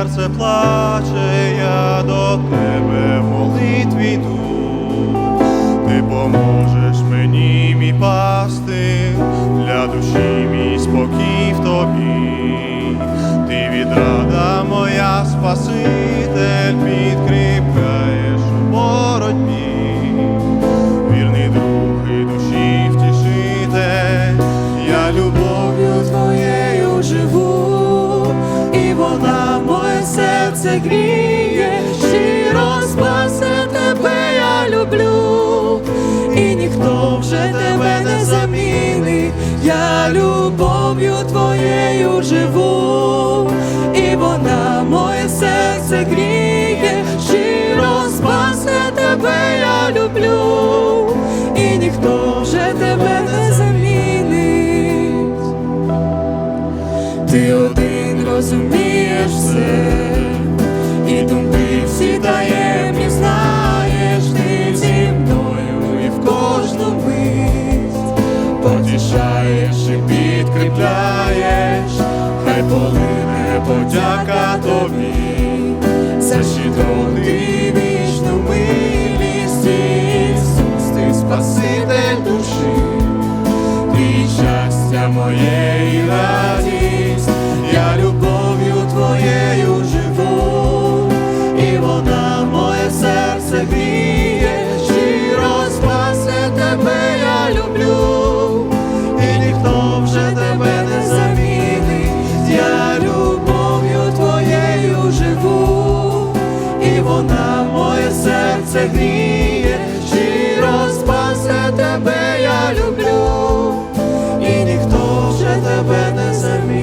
серце плаче, я до тебе молитві йду. Ти поможеш мені, мій пасти, для душі мій спокій в тобі. Ти відрада моя Спаситель, серце гріє, щиро спасе тебе, я люблю, і ніхто вже тебе не замінить, я любов'ю твоєю живу, і вона моє серце гріє, щиро спасе тебе, я люблю, і ніхто вже тебе не замінить. Ти один розумієш все, потішаєш і підкріпляєш, хай полине подяка тобі, за щедроти і вічну милість, Ісус, ти Спаситель душі ти щастя моєї і серце гріє, щиро спасе тебе, я люблю, і ніхто вже тебе не заміє.